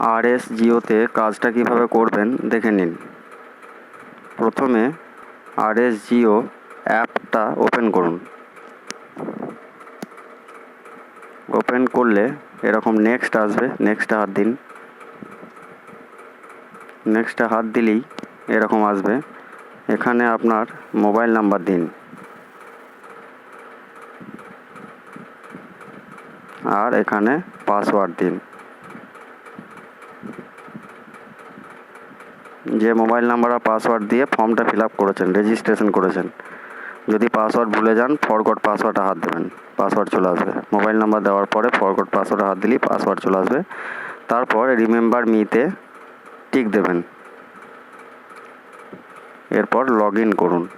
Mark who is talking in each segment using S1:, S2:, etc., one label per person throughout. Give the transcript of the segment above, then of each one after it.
S1: আর S জিওতে কাজটা কীভাবে করবেন দেখে নিন। প্রথমে আর এস জিও অ্যাপটা ওপেন করুন। ওপেন করলে এরকম নেক্সট আসবে নেক্সটে হাত দিন। নেক্সটে হাত দিলেই এরকম আসবে। এখানে আপনার মোবাইল নাম্বার দিন। আর এখানে পাসওয়ার্ড দিন। যে মোবাইল নাম্বার আর পাসওয়ার্ড দিয়ে ফর্মটা ফিল আপ করেছেন, রেজিস্ট্রেশন করেছেন। যদি পাসওয়ার্ড ভুলে যান ফরগট পাসওয়ার্ডে হাত দেবেন পাসওয়ার্ড চলে আসবে। মোবাইল নাম্বার দেওয়ার পরে ফরগট পাসওয়ার্ডে হাত দিলেই পাসওয়ার্ড চলে আসবে। তারপর রিমেম্বার মিতে টিক দেবেন। এরপর লগ ইন করুন।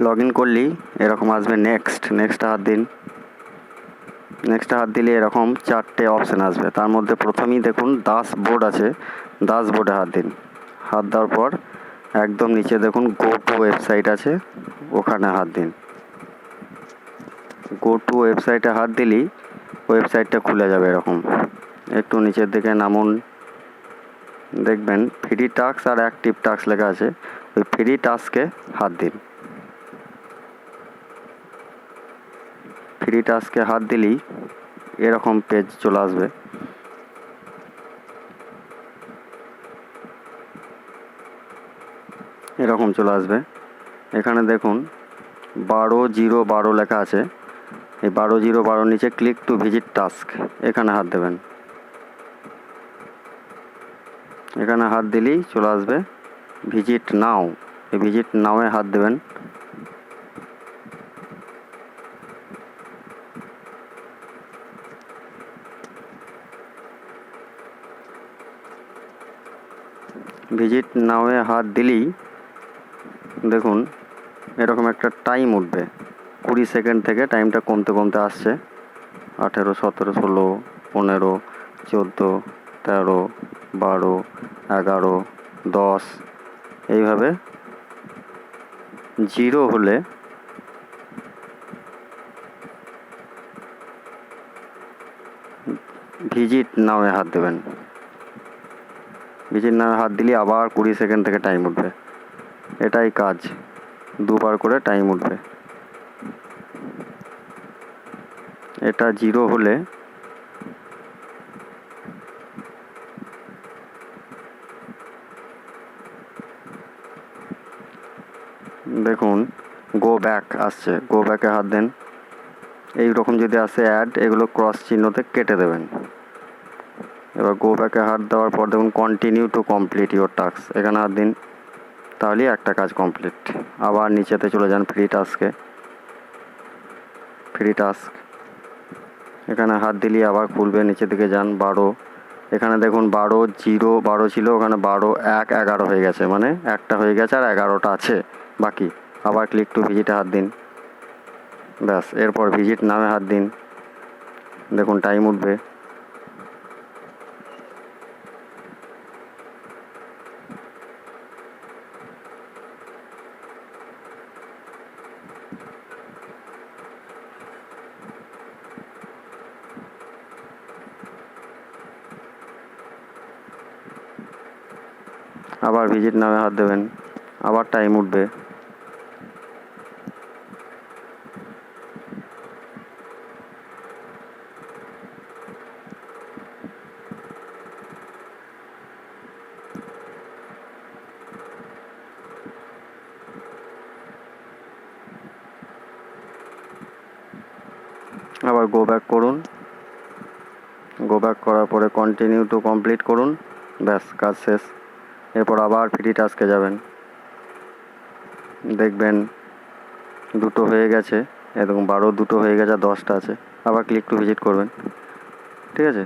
S1: লগ ইন করলেই এরকম আসবে নেক্সট নেক্সট হাত দিন। নেক্সট হাত দিলে এরকম চারটে অপশান আসবে। তার মধ্যে প্রথমেই দেখুন দাস বোর্ড আছে। দাস বোর্ডে হাত দিন। হাত দেওয়ার পর একদম নিচে দেখুন গো টু ওয়েবসাইট আছে। ওখানে হাত দিন। গো টু ওয়েবসাইটে হাত দিলেই ওয়েবসাইটটা খুলে যাবে এরকম। একটু নিচের দিকে নামুন। দেখবেন ফ্রি টাস্ক আর অ্যাক্টিভ টাস্ক লেখা আছে। ওই ফ্রি টাস্কে হাত দিন। ফ্রি টাস্কে হাত দিলেই এরকম পেজ চলে আসবে। এরকম চলে আসবে। এখানে দেখুন, বারো জিরো বারো লেখা আছে। এই বারো জিরো বারোর নিচে ক্লিক টু ভিজিট টাস্ক এখানে হাত দেবেন। এখানে হাত দিলেই চলে আসবে। ভিজিট নাও এই ভিজিট নাওয়ে হাত দেবেন। ভিজিট নাওয়ে হাত দিলেই দেখুন এরকম একটা টাইম উঠবে। কুড়ি সেকেন্ড থেকে টাইমটা কমতে কমতে আসছে। আঠেরো, সতেরো, ষোলো, পনেরো, চোদ্দ, তেরো, বারো, এগারো, দশ, এইভাবে জিরো হলে ভিজিট নামে হাত দেবেন। ভিজিট নামে হাত দিলে আবার কুড়ি সেকেন্ড থেকে টাইম উঠবে। এটাই কাজ। দুবার করে টাইম উঠবে। এটা জিরো হলে দেখুন গো ব্যাক আসছে। গো ব্যাকে হাত দেন। এই রকম যদি আসে অ্যাড এগুলো ক্রস চিহ্নতে কেটে দেবেন। এবার গো ব্যাকে হাত দেওয়ার পর দেখুন continue to complete your task এখানে হাত দিন, তাহলেই একটা কাজ কমপ্লিট আবার নিচেতে চলে যান ফ্রি টাস্কে ফ্রি টাস্ক এখানে হাত দিলেই আবার খুলবে, নিচের দিকে যান, বারো। এখানে দেখুন বারো জিরো বারো ছিল, ওখানে বারো, এক, এগারো হয়ে গেছে। মানে একটা হয়ে গেছে আর এগারোটা আছে, বাকি। আবার ক্লিক টু ভিজিটে হাত দিন। ব্যাস, এরপর ভিজিট নামে হাত দিন। দেখুন টাইম উঠবে। আবার ভিজিট নামে হাত দেবেন। আবার টাইম উঠবে। আবার গো ব্যাক করুন। গো ব্যাক করার পরে কন্টিনিউ টু কমপ্লিট করুন। ব্যাস, কাজ শেষ। এরপর আবার ফ্রি টাস্কে যাবেন। দেখবেন দুটো হয়ে গেছে, এরকম বারো দুটো হয়ে গেছে, আর দশটা আছে। আবার ক্লিক টু ভিজিট করবেন। ঠিক আছে?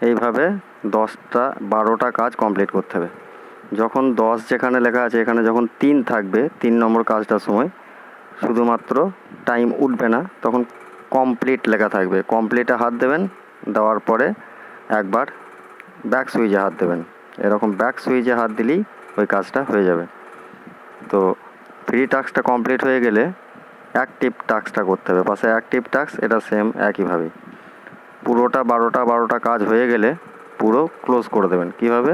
S1: এইভাবে দশটা, বারোটা কাজ কমপ্লিট করতে হবে। যখন দশ যেখানে লেখা আছে, এখানে যখন তিন থাকবে, তিন নম্বর কাজটার সময়, শুধুমাত্র টাইম উঠবে না, তখন কমপ্লিট লেখা থাকবে। কমপ্লিটে হাত দেবেন, দেওয়ার পরে একবার ব্যাক সুইচে হাত দেবেন। এরকম ব্যাক সুইচে হাত দিলেই ওই কাজটা হয়ে যাবে। তো ফ্রি টাস্কটা কমপ্লিট হয়ে গেলে অ্যাক্টিভ টাস্কটা করতে হবে। পাশে অ্যাক্টিভ টাস্ক এটা সেম একইভাবেই পুরোটা বারোটা বারোটা কাজ হয়ে গেলে পুরো ক্লোজ করে দেবেন। কীভাবে?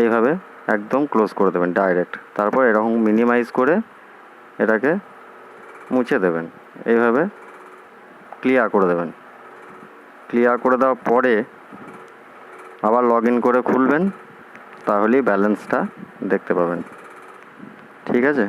S1: এইভাবে একদম ক্লোজ করে দেবেন ডাইরেক্ট তারপর এরকম মিনিমাইজ করে এটাকে মুছে দেবেন। এইভাবে ক্লিয়ার করে দেবেন। ক্লিয়ার করে দেওয়ার পরে আবার লগ ইন করে খুলবেন। তাহলেই ব্যালেন্সটা দেখতে পাবেন। ঠিক আছে?